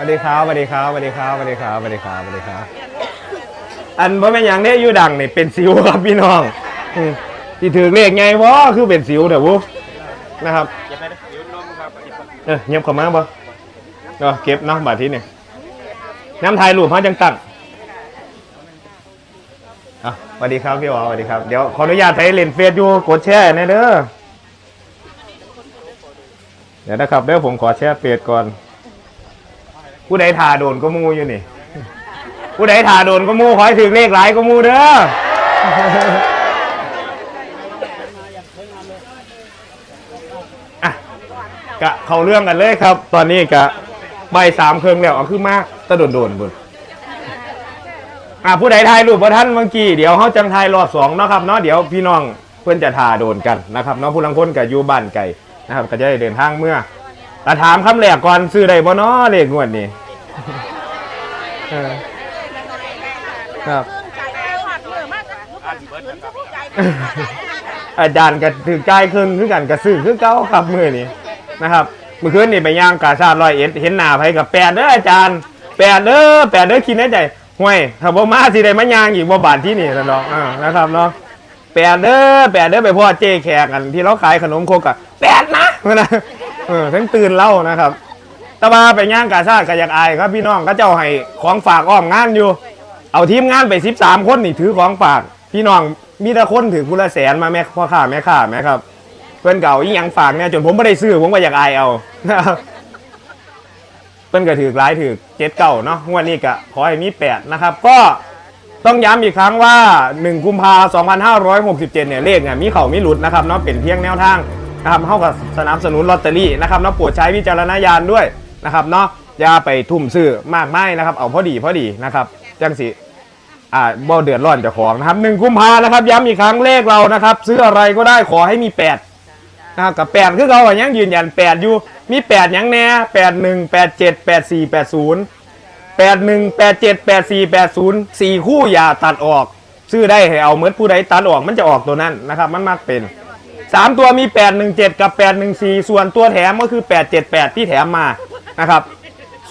สวัสดีครับสวัสดีครับสวัสดีครับสวัสดีครับสวัสดีครับสวัสดีครับ อันว่าเป็นอย่างนี้อยู่ดังนี่เป็นสิวครับพี่น้องอืมที่ถือเลขไงวะคือเป็นสิวเดี๋ยววุนะครับอย่าไปนะยืนนมครับเออเงียบเข้ามาบ่เออเก็บเนาะบาทที่นี่ยน้ำไทยรูปเขาจังตั้งอะสวัสดีครับพี่อ๋อสวัสดีครับเดี๋ยวขออนุญาตไปเลนเฟซอยู่กดแชร์นะเด้อเดี๋ยวนะครับเดี๋ยวผมขอแชร์เฟซก่อน ผู้ใดทาโดนก็มูอยู่นี่ ผู้ใดทาโดนก็มูขอให้ถึงเลขหลายก็มูเด้ออะกะเขาเรื่องกันเลยครับ ตอนนี้กะใบสามเครื่องแล้วเอาขึ้นมากตะโดนโดนบุญอะผู้ใดทายรูปว่าท่านเมื่อกี้เดี๋ยวเขาจังทายรอบสองเนาะครับเนาะเดี๋ยวพี่น้องเพื่อนจะทาโดนกันนะครับเนาะผู้ลังคนกับยูบ้านไก่นะครับ ก็จะได้เดินทางเมื่อ แต่ถามคำแรกก่อนซื้อได้บ่เนาะเลขงวดนี้เออครับ อาจารย์ก็ถือใจายขึ้นคือกันกระซื้อคือเก้าครับมือนี้นะครับเมื่อคืนนี่ไปย่างกาชาดร้อยเอ็ดเห็นหน้าไผกับแปดเด้ออาจารย์แปดเด้อแปดเด้อคิดในใจห่วยถ้าบ่มาสิได้มาย่างอีกบ่บาทที่นี่แล้วเนาะอ่านะครับเนาะแปดเด้อแปดเด้อไปพ่อเจ๊แขกกันที่เราขายขนมโคกอะแปดนะนะ เออทั้งตื่นเล่านะครับตว่าไปย่างกาชาดก็อยากอายครับพี่น้องก็เจ้าให้ของฝากอ้อมงานอยู่ เอาทีมงานไป13คนนี่ถือของฝาก พี่น้องมีแต่คนถือกุละแสนมาแม่พ่อข้าแม่ข้าแม่ครับ เพื่อนเก่าอีหยังฝากเนี่ยจนผมไม่ได้ซื้อผมก็อยากอายเอาเพื่อนก็ถือร้ายถือเจ็ดเก่าเนาะงวดนี้ก็ขอให้มีแปดนะครับ ก็ต้องย้ำอีกครั้งว่า 1 กุมภา2567 เนี่ย เลขเนี่ยมีเข่ามีหลุดนะครับเนาะเป็นเพียงแนวทาง นะครับเข้ากับสนับสนุนลอตเตอรี่นะครับเนาะโปรดใช้วิจารณญาณด้วยนะครับเนาะอย่าไปทุ่มซื้อมากไม่นะครับ เอาพอดีพอดีนะครับจังสิอ่าบ่เดือดร้อนเจ้าของนะครับหนึ่งกุมภานะครับ ย้ำอีกครั้งเลขเรานะครับ ซื้ออะไรก็ได้ขอให้มีแปดนะครับกับแปดคือเราอะยังยืนยันแปดอยู่มีแปดยังแน่แปดหนึ่งแปดเจ็ดแปดสี่แปดศูนย์แปดหนึ่งแปดเจ็ดแปดสี่แปดศูนย์สี่คู่อย่าตัดออก ซื้อได้ให้เอาเหมือนผู้ใดตัดออกมันจะออกตัวนั้นนะครับ มันมักเป็น สามตัวมีแปดหนึ่งเจ็ดกับแปดหนึ่งสี่ส่วนตัวแถมก็คือแปดเจ็ดแปดที่แถมมานะครับ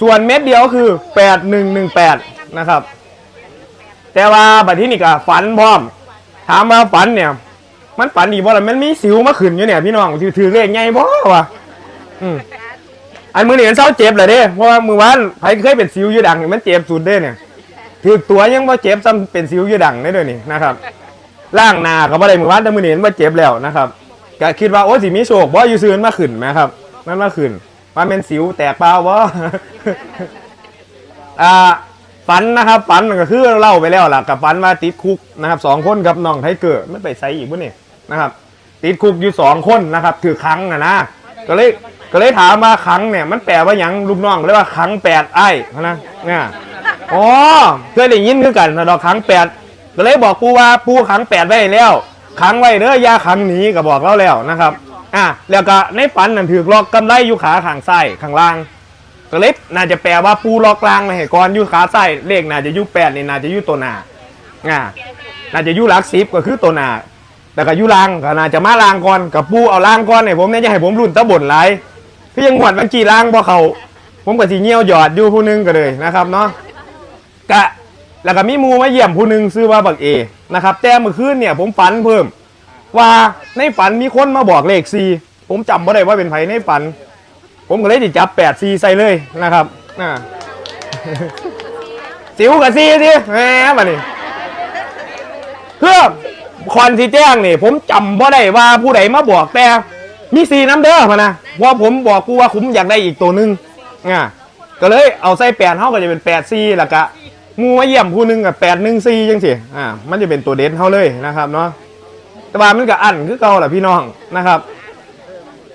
ส่วนเม็ดเดียวคือแปดหนึ่งหนึ่งแปดนะครับ แต่ว่าบัดที่นี่ก็ฝันพร้อม ถามว่าฝันเนี่ย มันฝันดีบ่ล่ะมันมีสิวมาขึ้นอยู่เนี่ยพี่น้องถือถือเลขไงบ่วะอืมอันมือนี่มันเศร้าเจ็บเลยเด้เพราะว่ามือวานใครเคยเป็นสิวอยู่ดังมันเจ็บสุดเด้เนี่ยถือตัวยังบ่เจ็บซ้ำเป็นสิวอยู่ดังได้ด้วยนี่นะครับล่างหนาก็บ่ได้มือวานแต่มือนี่มันบ่เจ็บแล้วนะครับ ก็คิดว่าโอ้สิมีโชคบ่อยู่ซื่อมันมาขึ้นไหมครับ มันมาขึ้นมันเป็นสิวแตกเปล่าบ่อ่าฝันนะครับฝันก็คือเล่าไปแล้วล่ะกับฝันว่าติดคุกนะครับสองคนกับน้องไทเกอร์ไม่ไปไซอีกบุนี่นะครับ ติดคุกอยู่สองคนนะครับถือครั้งนะนะก็เลยก็เลยถามว่าครั้งเนี่ย มันแปลว่าหยังลูกน้องเรียกว่าครั้งแปดไอ้นะเนี่ยอ๋อเคยได้ยินคือกันนะดอกครั้งแปดก็เลยบอกปูว่าปูครั้งแปดไว้แล้ว ครั้งไว้เด้อยาครั้งหนีก็บอกเราแล้วนะครับ อะแล้วก็ในฝันนั่นถือลอกกำไรอยู่ขาข้างซ้ายข้างล่างก็เลยน่าจะแปลว่าปูล็อกลางมาให้ก่อนอยู่ขาใส่เลขน่าจะอยู่แปดนี่น่าจะอยู่ตัวหน้าอ่าน่าจะอยู่หลักสิบก็คือตัวหน้าแต่ก็อยู่ล่างก็น่าจะมาล่างก่อนกับปูเอาล่างก่อนให้ผมเนี่ยจะให้ผมรุ่นตะบ่นหลายพี่ยังหวดเมื่อกี้ล่างบ่เขาผมก็สิเงี้ยวหยอดอยู่ผู้หนึงก็เลยนะครับเนาะกะ แล้วก็มีหมูมาเยี่ยมผู้หนึ่งซื้อว่าบักเอนะครับแต่เมื่อคืนเนี่ยผมฝันเพิ่ม ว่าในฝันมีคนมาบอกเลขซีผมจำไม่ได้ว่าเป็นไผในฝัน ผมก็เลยจิจับแปดซีใส่เลยนะครับอ่าสิวกับซีสิแหมมานี่เพื่อคอนที่แจ้งนี่ ผมจำบ่ได้ว่าผู้ใดมาบอกแต่มีซีน้ำเด้อมานะว่าผมบอกกูว่าผมอยากได้อีกตัวหนึ่งอ่าก็เลยเอาใส่แปดเท่าก็จะเป็นแปดซีแล้วก็ งูมาเยี่ยมผู้หนึงกับแปดหนึ่งซีจังสิอ่ามันจะเป็นตัวเด่นเท่าเลยนะครับเนาะแต่ว่ามันก็อันคือเก่าแหละพี่น้องนะครับ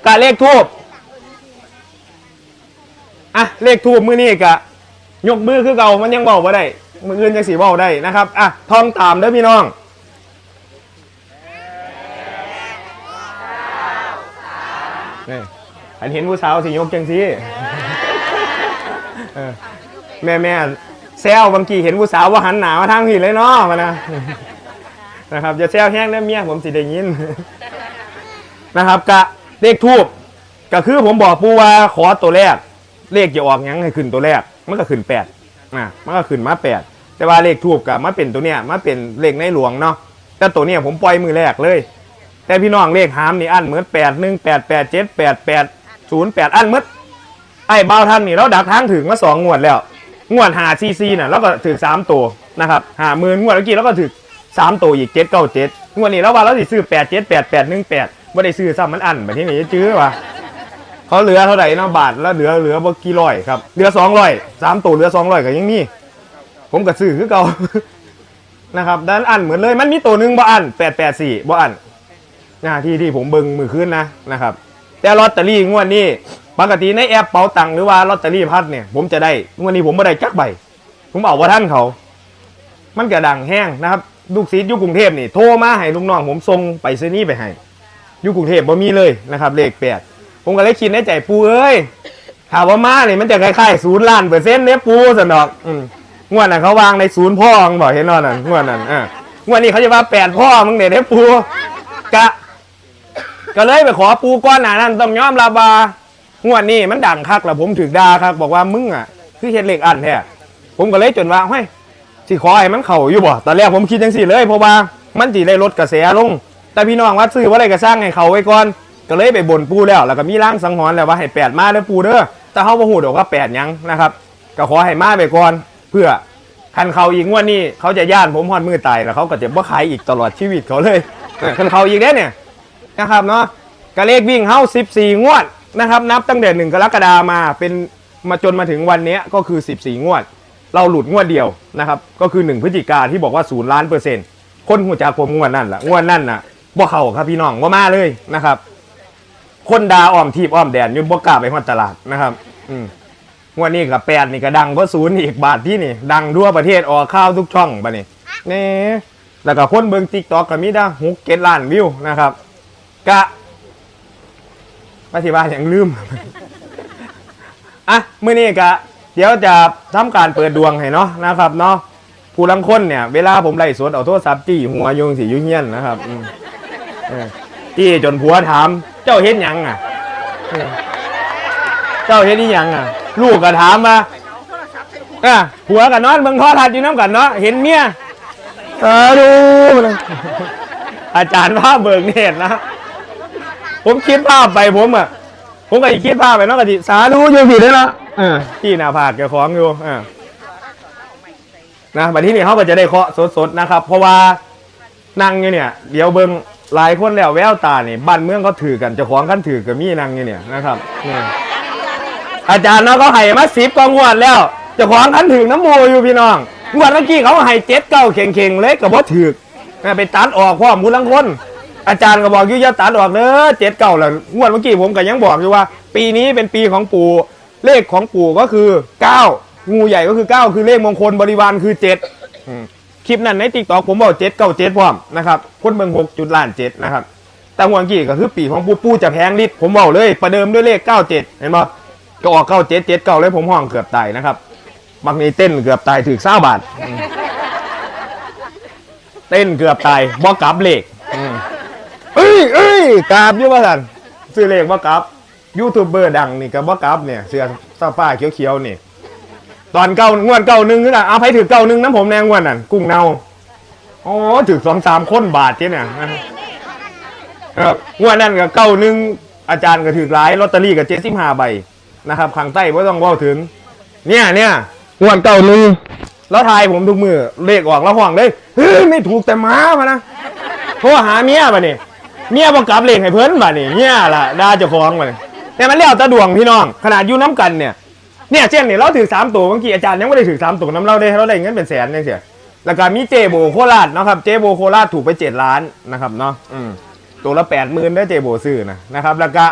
กะเลขทูบอะเลขทูบมือนี่กะยกมือคือเก่ามันยังเบาบ่ได้มืออื่นยังสีเบาได้นะครับอะทองตามเด้อพี่น้องนี่อันเห็นผู้สาวสิยกจังสิแม่แม่ แซวบางทีเห็นผู้สาวว่าหันหนามาทางผิดเลยเนาะมานะนะครับจะแซวแห้งแล้เมียผมสิได้ยินนะครับกะเลขทูบก็คือผมบอกปูว่าขอตัวแรก เลขจะออกยังให้ขึ้นตัวแรกมันก็ขึ้นแปดอะมันก็ขึ้นมาแปดแต่ว่าเลขทูบกับมาเป็นตัวเนี้ยมาเป็นเลขในหลวงเนาะแต่ตัวเนี้ยผมปล่อยมือแรกเลย แต่พี่น้องเลขหามนี่อันเหมือนแปดหนึ่งแปดแปดเจ็ดแปดแปดศูนย์แปดอันมือนไอ้เบาทันนี่เราดักทางถึงมาสองงวดแล้ว งวดหาซีซีน่ะแล้วก็ถึงสามตัวนะครับหาหมื่นงวดเมื่อกี้แล้วก็ถึงสามตัวอีกเจ็ดเก้าเจ็ดงวดนี้แล้วว่าเราสิซื้อแปดเจ็ดแปดแปดหนึ่งแปดไม่ได้ซื้อซ้ำมันอันแบบที่นี่จะจื้อวะเขาเหลือเท่าไหร่นะบาทแล้วเหลือเหลือบ่กี่ร้อยครับเหลือสองร้อยสามตัวเหลือสองร้อยก็ยังมีผมก็ซื้อคือเก่านะครับด้านอันเหมือนเลยมันมีตัวหนึ่งบ่อันแปดแปดสี่บ่อันน้าที่ที่ผมเบิ่งมือขึ้นนะนะครับ แต่ลอตเตอรี่งวดนี้ ปกติในแอปเป๋าตังหรือว่าลอตเตอรี่พัดเนี่ย ผมจะได้วดนี้ผมไม่ได้จักใบ ผมเอาว่าท่านเขา มันกระดังแห้งนะครับ ลูกศิษย์อยู่กรุงเทพนี่โทรมาให้ลูกน้องผมส่งไปซื้อนี่ไปให้อยู่กรุงเทพบ่มีเลยนะครับ เลขแปดผมก็เลยคิดในใจปูเอ้ยถามว่ามาเนี่ยมันจะคล้ายๆศูนย์ล้านเปอร์เซ็นต์เนี่ยปูสนอกงวดนั้นเขาวางในศูนย์พ่อมึงบอกเห็นนอนนั่นงวดนั้นอ่างวดนี้เขาจะว่าแปดพ่อมึงเนี่ยเด้ปูกะ ก็เลยไปขอปูก้อนหนานั้นต้องยอมรับว่า งวดนี้มันดังคักแล้วผมถึกด่าครับบอกว่ามึงอะ คือเฮ็ดเหล็กอันแท้ผมก็เลยจนว่าเฮ้ยสิขอให้มันเข่าอยู่บ่ตอนแรกผมคิดจังสี่เลยเพราะว่ามันจีได้ลดกระแสลง แต่พี่น้องว่าซื้อว่าอะไรก็สร้างให้เขาไว้ก่อนก็เลยไปบ่นปูแล้ว แล้วก็มีร่างสังหรณ์แล้วว่าให้แปดมาเด้อปูเด้อแต่เขาบ่ฮู้ดอกว่าแปดหยังนะครับก็ขอให้มาไปก่อนเพื่อคันเขาอีกงวดนี้เขาจะย่านผมฮอดมือตายแล้วเขาก็จะบ่ขายอีกตลอดชีวิตเขาเลยคันเขาอีกเด้เนี่ยนะครับเนาะกระเลขวิ่งเฮ้า14 งวด นะครับนับตั้งแต่1กรกฎามาเป็นมาจนมาถึงวันนี้ก็คือ 14 งวด เราหลุดงวดเดียวนะครับก็คือ 1 พฤศจิกาที่บอกว่าศูนย์ล้านเปอร์เซ็นต์คนหัวจากผมงวดนั่นแหละงวดนั่นน่ะบ่เข้าครับพี่น้องว่ามาเลยนะครับ คนดาอ้อมทีบอ้อมแดนยุ่บ่กล้าไปฮอดตลาดนะครับอืมงวดนี้กับแปดนี่ก็ดังเพราะศูนย์อีกบาทที่นี่ ดังทั่วประเทศออกข้าวทุกช่องปะนี่นี่แล้วก็คนเบิ่งติ๊กต็อกก็มีได้หกเจ็ดล้านวิวนะครับกะ ปฏิบัติอย่างลืม อะมื่อนี้กะ เดี๋ยวจะทำการเปิดดวงให้เนาะนะครับเนาะผู้ลังคนเนี่ย เวลาผมไล่สดเอาโทรศัพท์จี้หัวโยงสียุ่งเงี้ยนนะครับอืมเออจี้จนผัวถาม เจ้าเฮ็ดหยังอะเออเจ้าเฮ็ดนี่ยังอะ ลูกก็ถามมาอะผัวกับนอนเบิ่งโทอทัศน์อยู่น้ำกันเนาะเห็นเมียเออดูมันอาจารย์ภาเบิกเนตรนะ ผมคิดภาพไปผมอะ ผมก็อีกคิดภาพไปเนาะกะทิสาธุอยู่ผิดเลยนะเออที่หน้าผากแกของอยู่เออนะบัดที่นี่เขาก็จะได้เคาะสดๆนะครับ เพราะว่านั่งอยู่เนี่ย เดี๋ยวเบิ่งหลายคนแล้วแววตาเนี่ยบ้านเมืองเขาถือกันเจะของกันถือกับมีนั่งอยู่เนี่ยนะครับนี่อาจารย์เนาะเขาให้มาสิบกองงวดแล้วเจะของกันถือน้ำโมอยู่พี่น้องงวดเมื่อกี้เขาให้เจ็ดเก้าเข่งๆเลยกับว่าถือไปตัดออกพร้อมมูลังคน อาจารย์ก็บอกอยู่ยาตัดออกเด้อเจ็ดเก่าแล้วงวดเมื่อกี้ผมก็ยังบอกอยู่ว่า ปีนี้เป็นปีของปู่เลขของปู่ก็คือเก้างูใหญ่ก็คือเก้าคือเลขมงคลบริวารคือเจ็ดอืมคลิปนั้นในติ๊กต็อกผมบอกเจ็ดเก้าเจ็ดพร้อมนะครับคนเมืองหกจุดล้านเจ็ดนะครับแต่งวดเมื่อกี้ก็คือปีของปู่ปู่จะแพงลิดผมบอกเลยประเดิมด้วยเลขเก้าเจ็ดเห็นป่ก็ออกเก้าเจ็ดเจ็ดเก้าเลยผมห้องเกือบตายนะครับบางนี้เต้นเกือบตายถึงเศร้าบาทเต้นเกือบตายบ่กลับเลข อ้ยเอ้ยกราบอยู่ว่าสันซื้อเลขบ่ากับยูทูบเบอร์ดังนี่กับบ่ากับเนี่ย เสื้อซาฟ้าเขียวๆนี่ ตอนเก้างวดเก้าหนึ่งนี่นะเอาไปถือเก้าหนึ่งน้ำผมแนงวดนั่นกุ้งเน่าโอ้ถือสองสามคนบาทเจ้เนี่ยครับงวดนั่นกับเก้าหนึ่งอาจารย์ก็ถือร้ายลอตเตอรี่กับเจ็ดสิบห้าใบนะครับขังใต้ไม่ต้องว่าถึง เนี่ยเนี่ยงวดเก้าหนึ่งแล้วทายผมทุกมือเลขออกแล้วห่วงเลยเฮ้ยไม่ถูกแต่ม้ามานะโทรหาเมียป่ะนี่ย เมียบอกกลับเลขให้เพิ่นป่นี่เนี่ยล่ะด่าเจ้าของป่ะนี่แต่มันเลี้ยวตะดวงพี่น้อง ขนาดอยู่น้ำกันเนี่ยเนี่ยเช่นเนี่ยเราถือสามตัวบางทีอาจารย์ยังไม่ได้ถือสามตัวน้ำเราได้เราได้เงินเป็นแสนเนี่ยเสียแล้วก็มีเจโบโคราชนะครับเจโบโคราชถูกไปเจ็ดล้านนะครับเนาะอืมตัวละแปดหมื่นได้เจโบซื้อนะนะครับแล้วก็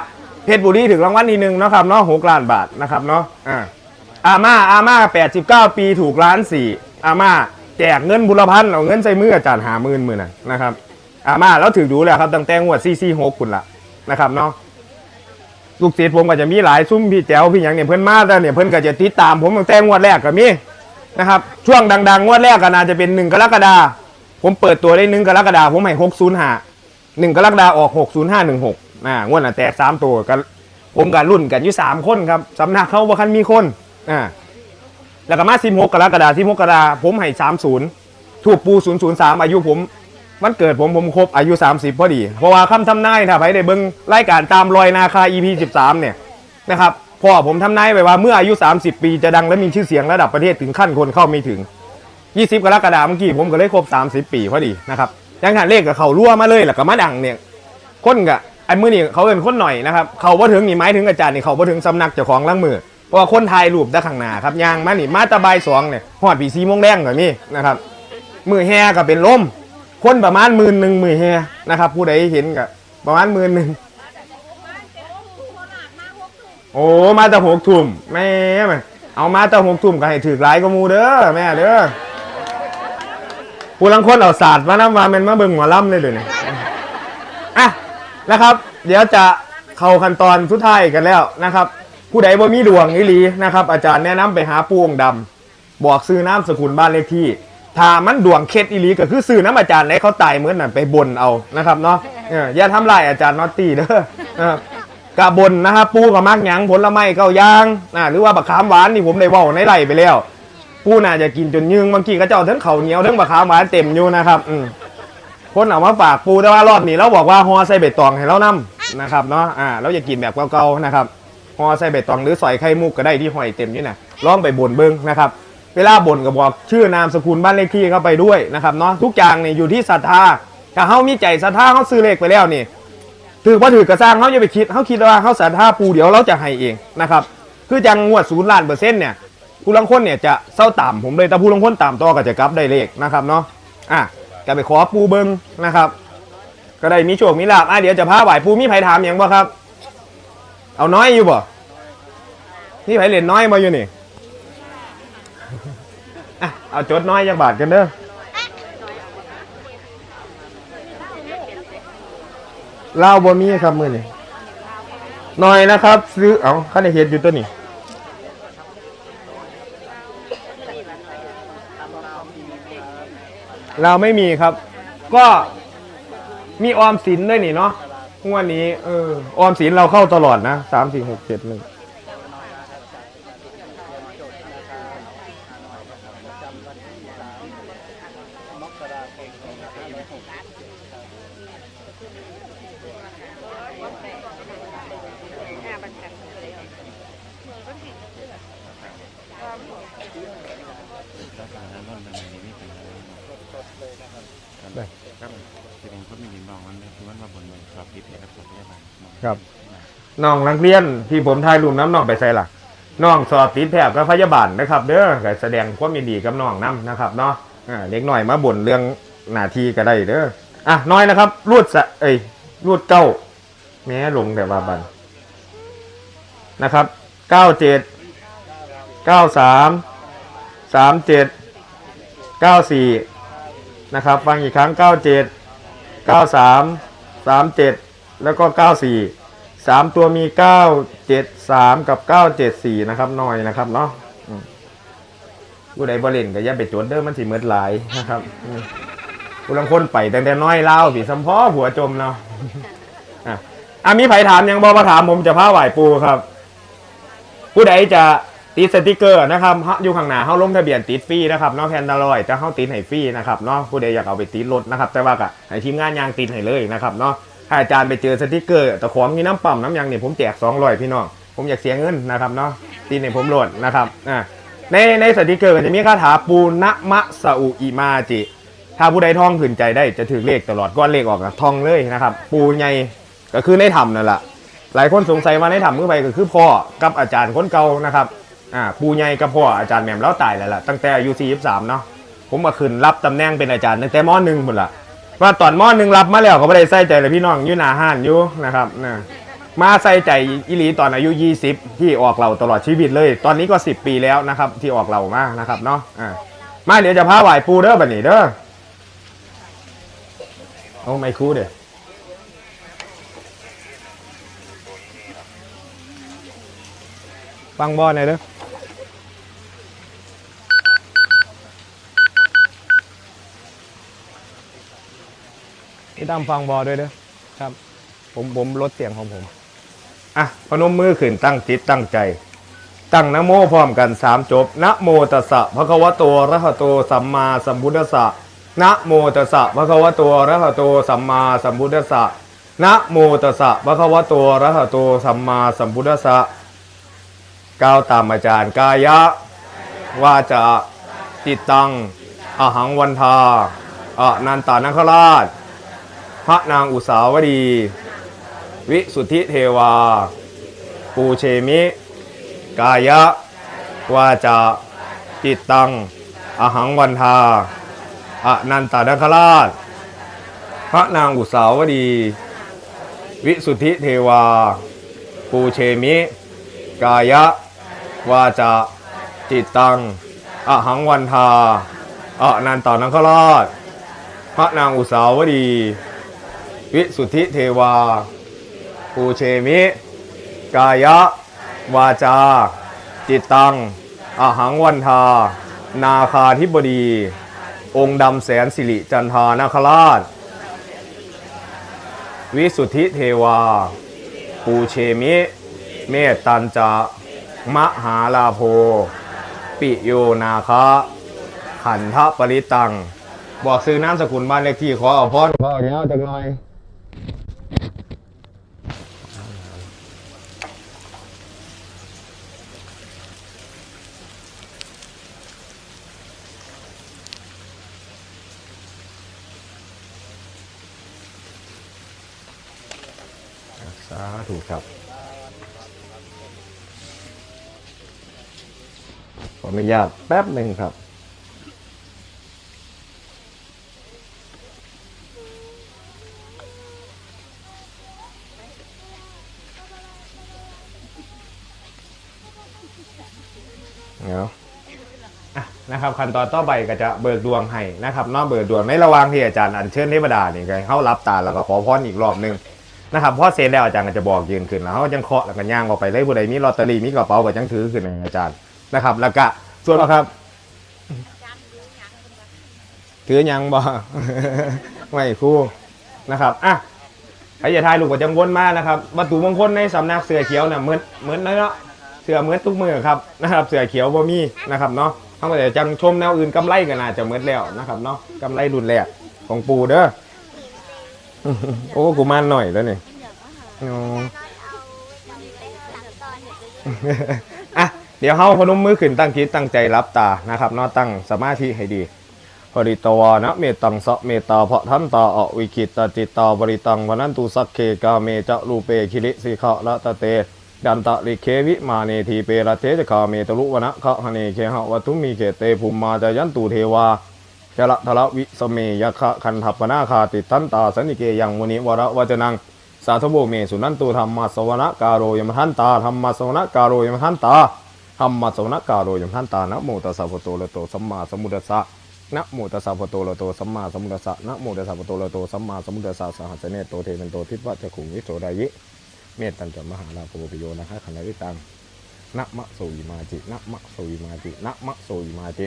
เพชรบุรีถึงรางวัลที่หนึ่งนะครับเนาะหกล้านบาทนะครับเนาะอ่าอาม่าอาม่า89ปีถูกล้านสี่อาม่าแจกเงินบุรพันธ์เอาเงินใส่มืออาจารย์หาหมื่นหมื่นน่ะนะครับ อามาแล้วถือดูแล้วครับตั้งแต่งวดซีซีหกคุณละนะครับเนาะลูกศิษย์ผมก็จะมีหลายซุ้มพี่แจ๋วพี่หยังเนี่ยเพิ่อนมาแต่เนี่ยเพิ่อนก็จะติดตามผมตั้งแต่งวดแรกก็มีนะครับช่วงดัง ๆ งวดแรกก็น่าจะเป็นหนึ่งกรกฎาผมเปิดตัวได้หนึ่งกรกฎาผมให้หกศูนย์ห้าหนึ่งกรกฎาออกหกศูนย์ห้าหนึ่งหกอ่างวดน่ะแตกสามตัวกันผมกับรุ่นกันอยู่สามคนครับสำนักเขาบ่คันมีคนอ่าแล้วก็มา16กกรกฎาคม16กรกฎาผมให้30ถูกปู003อายุผม มันเกิดผมผมครบอายุ 30 พอดี เพราะว่าคำทำนายถ้าใครได้เบิ่งรายการตามรอยนาคา EP 13 เนี่ยนะครับพ่อผมทำนายไว้ว่าเมื่ออายุ 30 ปีจะดังและมีชื่อเสียงระดับประเทศถึงขั้นคนเข้าไม่ถึง 20 กรกฎาคมเมื่อกี้ผมก็เลยครบ 30 ปีพอดีนะครับยังหันเลขกับเขารั่วมาเลยแล้วก็มาดังเนี่ยคนกะไอ้มือนี่เขาเป็นคนหน่อยนะครับเขาบ่ถึงนี่หมายถึงอาจารย์นี่เขาบ่ถึงสำนักเจ้าของล่างมือเพราะว่าคนไทยรูปด้านข้างหน้าครับยางมานี่มาตะบายสองเนี่ยหอดปีซีมงแดงก็มีนะครับมือแฮก็เป็นลม คนประมาณหมื่นหนึ่งหมือแฮนะครับ ผู้ใดเห็นก็ประมาณหมื่นหนึ่งโอ้มาแต่หกทุ่มแม่แม่เอามาแต่หกทุ่มก็ให้ถือหลายก็มูเด้อแม่เด้อผู้ลังคนเอาศาสตร์มาน้ำมาเป็นมาเบิ่งหมอลำเลยเดี๋ยวนี้อะนะครับ เดี๋ยวจะเข้าขั้นตอนสุดท้ายกันแล้วนะครับ ผู้ใดบ่มีดวงอีหลีนะครับ อาจารย์แนะนำไปหาปูองค์ดำบอกซื้อน้ำสกุลบ้านเลขที่ ถ้ามันดวงเคล็ดอีหลีก็คือซื้อน้ำอาจารย์ไหนเขาตายเหมือนนั่นไปบนเอานะครับเนาะเอออย่าทำลายอาจารย์นอตตี้เด้อเออกะบนนะครับปูกับมักหยังผลไม้เก้าย่างนะหรือว่าบักขามหวานนี่ผมได้เว้าในไร่ไปแล้วปูน่าจะกินจนยึงบางทีก็เจ้าทั้งเขาวเหนียวทั้งบักขามหวานเต็มอยู่นะครับอืมคนเอามาฝากปูแต่ว่ารอบนี้เราบอกว่าฮอใส่ใบตองให้เรานํนะครับเนาะอ่าเราอย่ากินแบบเก่าๆนะครับฮอใส่ใบตองหรือสอยไข่มุกก็ได้ที่หอยเต็มนี่นะลองไปบนเบิ้งนะครับ เวลาบ่นก็บอกชื่อนามสกุลบ้านเลขที่เข้าไปด้วยนะครับเนาะทุกอย่างเนี่ยอยู่ที่ศรัทธาถ้าเขามีใจศรัทธาเขาซื้อเลขไปแล้วนี่ถือว่าถือกระสร้างเขาอย่าไปคิดเขาคิดว่าเขาศรัทธาปูเดี๋ยวเราจะให้เองนะครับคือจังงวดศูนย์ล้านเปอร์เซ็นต์เนี่ยผู้ลังคนเนี่ยจะเศร้าต่ำผมเลยแต่ผู้ลังคนต่ำต่อก็จะกลับได้เลขนะครับเนาะอะก็ไปขอปูเบิ้งนะครับ ก็ได้มีโชคมีลาบอะเดี๋ยวจะพาไหวภูมิไผถามอย่างบ่ครับ เอาน้อยอยู่บ่นี่ไผเล่นน้อยมาอยู่นี่ อะเอาจดน้อยจักบาทกันเด้อเล่าบ่มีครับมือนี่น้อยนะครับ ซื้อเอาข้าในเฮ็ดอยู่ตัวนี้เราไม่มีครับ ก็มีออมสินด้วยนี่เนาะงวดนี้เออออมสินเราเข้าตลอดนะสามสี่หกเจ็ดหนึ่ง ได้ครับจะเป็นคนมีบอกมันคือมันมาบนเมืองสอบติดเลยครับสอบพยาบาลครับน้องนักเรียนที่ผมทายรูปน้ำน้องไปใส่ล่ะน้องสอบติดแถบกับพยาบาลนะครับ เด้อก็แสดงความยินดีกับน้องน้ำนะครับเนาะเล็กหน่อยมาบ่นเรื่องหน้าที่ก็ได้เด้ออะน้อยนะครับรูดสะเอ้ยรูดเก้าแม้ลงแต่ว่าบันนะครับเก้าเจ็ดเก้าสาม สามเจ็ดเก้าสี่นะครับ ฟังอีกครั้งเก้าเจ็ดเก้าสามสามเจ็ดแล้วก็เก้าสี่สามตัวมีเก้าเจ็ดสามกับเก้าเจ็ดสี่นะครับหน่อยนะครับเนาะผู้ใดบ่เล่นก็อย่าไปจดเด้อมันสิเมิดหลายนะครับผู้ลังคนไปแต่แต่น้อยเล่าผีสัมพอหัวจมเนาะอะอะมีไผถามยังบอมาถามผมจะพาไหวปูครับ ผู้ใดจะ ติดสติกเกอร์นะครับเฮาอยู่ข้างหน้าเฮาลงทะเบียนติดฟรีนะครับเนาะแพนดารอยจะเฮาติดให้ฟรีนะครับเนาะผู้ใดอยากเอาไปติดรถนะครับ แต่ว่าก็ให้ทีมงานยางติดให้เลยนะครับเนาะถ้าอาจารย์ไปเจอสติกเกอร์ตะขวงมีน้ำปั่มน้ำยางเนี่ยผมแจกสองร้อยพี่น้องผมอยากเสียเงินนะครับเนาะตีในผมโหลดนะครับอ่าในในสติกเกอร์จะมีคาถาปูนะมะสอุอิมาจิถ้าผู้ใดท่องขืนใจได้จะถือเลขตลอดก้อนเลขออกนะท่องเลยนะครับ ปูใหญ่ก็คือในถ้ำนั่นแหละหลายคนสงสัยว่าในถ้ำเมื่อไปก็คือพ่อกับอาจารย์คนเก่านะครับ อ่าปูใหญ่กับพ่ออาจารย์แหม่มแล้วตายแล้วล่ะตั้งแต่อายุ43เนาะผมมาขึ้นรับตำแหน่งเป็นอาจารย์ตั้งแต่มหนึ่งหมดละว่าตอนมอหนึ่งรับมาแล้วก็ไม่ได้ใส่ใจเลยพี่น้องอยู่หนาห้านอยู่นะครับนะมาใส่ใจอิลีตอนอายุ 20 ที่ออกเราตลอดชีวิตเลย ตอนนี้ก็ 10 ปีแล้วนะครับ ที่ออกเรามานะครับเนาะอ่ามาเดี๋ยวจะพาไหวปูเด้อบันนี้เด้อโอ้ไม่คู่เด้อฟังบอลหน่อยเด้อ พี่ตั้มฟังบอด้วยเด้อครับ ผมผมลดเสียงของผม อะพนมมือขึ้นตั้งจิตตั้งใจ ตั้งนะโมพร้อมกันสามจบนะโมตัสสะภะคะวะโตอะระหะโตสัมมาสัมพุทธัสสะนะโมตัสสะภะคะวะโตอะระหะโตสัมมาสัมพุทธัสสะนะโมตัสสะภะคะวะโตอะระหะโตสัมมาสัมพุทธัสสะก้าวตามอาจารย์กายะว่าจะจิตตังอหังวันทาอนันตานคราช พระนางอุสาวดี วิสุทธิเทวา ปูเชมิ กายะ วาจา จิตตัง อหังวันทาอนันตานคราช พระนางอุสาวดี วิสุทธิเทวา ปูเชมิ กายะ วาจา จิตตัง อหังวันทาอนันตานคราช พระนางอุสาวดี วิสุทธิเทวา ปูเชมิ กายะ วาจา จิตตังอหังวันทา นาคาธิบดี องค์ดำแสนสิริจันทานาคราช วิสุทธิเทวา ปูเชมิ เมตตันจะ มหาลาโภปิโยนาคะ ขันทะปริตัง บอกซื้อนามสกุลบ้านเลขที่ขอเอาพรขอเอาเงี้ยจังหน่อย สาธุครับ ขออนุ ญาตแป๊บหนึ่งครับ เดี๋ยวอะนะครับขั้นตอนต่อไปก็จะเบิกดวงให้นะครับนอกเบิกดวงในระหว่างที่อาจารย์อัญเชิญเทวดานี่ก็เข้ารับตาแล้วก็ขอพรอีกรอบหนึ่งนะครับพอเสร็จแล้วอาจารย์ก็จะบอกยืนขึ้นแล้วเขาจังเคาะแล้วก็ย่างออกไปเลยผู้ใดมีลอตเตอรี่มีกระเป๋าก็จังถือขึ้นให้อาจารย์นะครับ แล้วก็ ส่วนครับ ถือยังบ่ ไม่ครู่นะครับอะใครจะทายลูกก็จังวนมานะครับวัตถุมงคลในสำนักเสือเขียวเนี่ยเหมือนเหมือนเนาะเสือเหมือนทุกมือครับนะครับ เสือเขียวบ่มีนะครับเนาะทั้งหมดจะจังชมแนวอื่นกำไรกันน่าจะเหมือนแล้วนะครับเนาะกำไรรุ่นแรกของปูเด้อ โอ้กูมานหน่อยแล้วนี่อ๋ออะ เดี๋ยวเฮาพนมมือขึ้นตั้งจิตตั้งใจรับตานะครับนาะตั้งสมาธิให้ดีปริตวานะเมตังสะเมตตาเพราะท่านตาอวิคิตตจิตตาบริตังวนันตุสักเคกาเมจะรูเปคิริสิขะละตะเตดันตะริเควิมาเนทีเประเทจคาเมตลุวนะคะหเนเคหะวัตุมีเกเตภูมิมาจายันตุเทวาจละทละวิสเมยะคะคันทัปนาคาติทันตาสันิเกยังมุนิวระวจนังสาธุโบเมสุนันตุธรรมะสวนะการโรยมทันตาธรรมะสวนะการโรยมทันตา ธรรมะสวนการโรยมทันตานะโมตัสสะภะโตระโตสัมมาสัมพุทธัสสะนะโมตัสสะภะโตระโตสัมมาสัมพุทธัสสะนะโมตัสสะภะโตระโตสัมมาสัมพุทธัสสะสหัสเนโตเทเปนโตทิพวะจะขุงวิโสดายิเมตตันจมหาลาภปโยนะคะขันธิตังนะมะโสยิมาจินะมะโสยิมาจินะมะโสยิมาจิ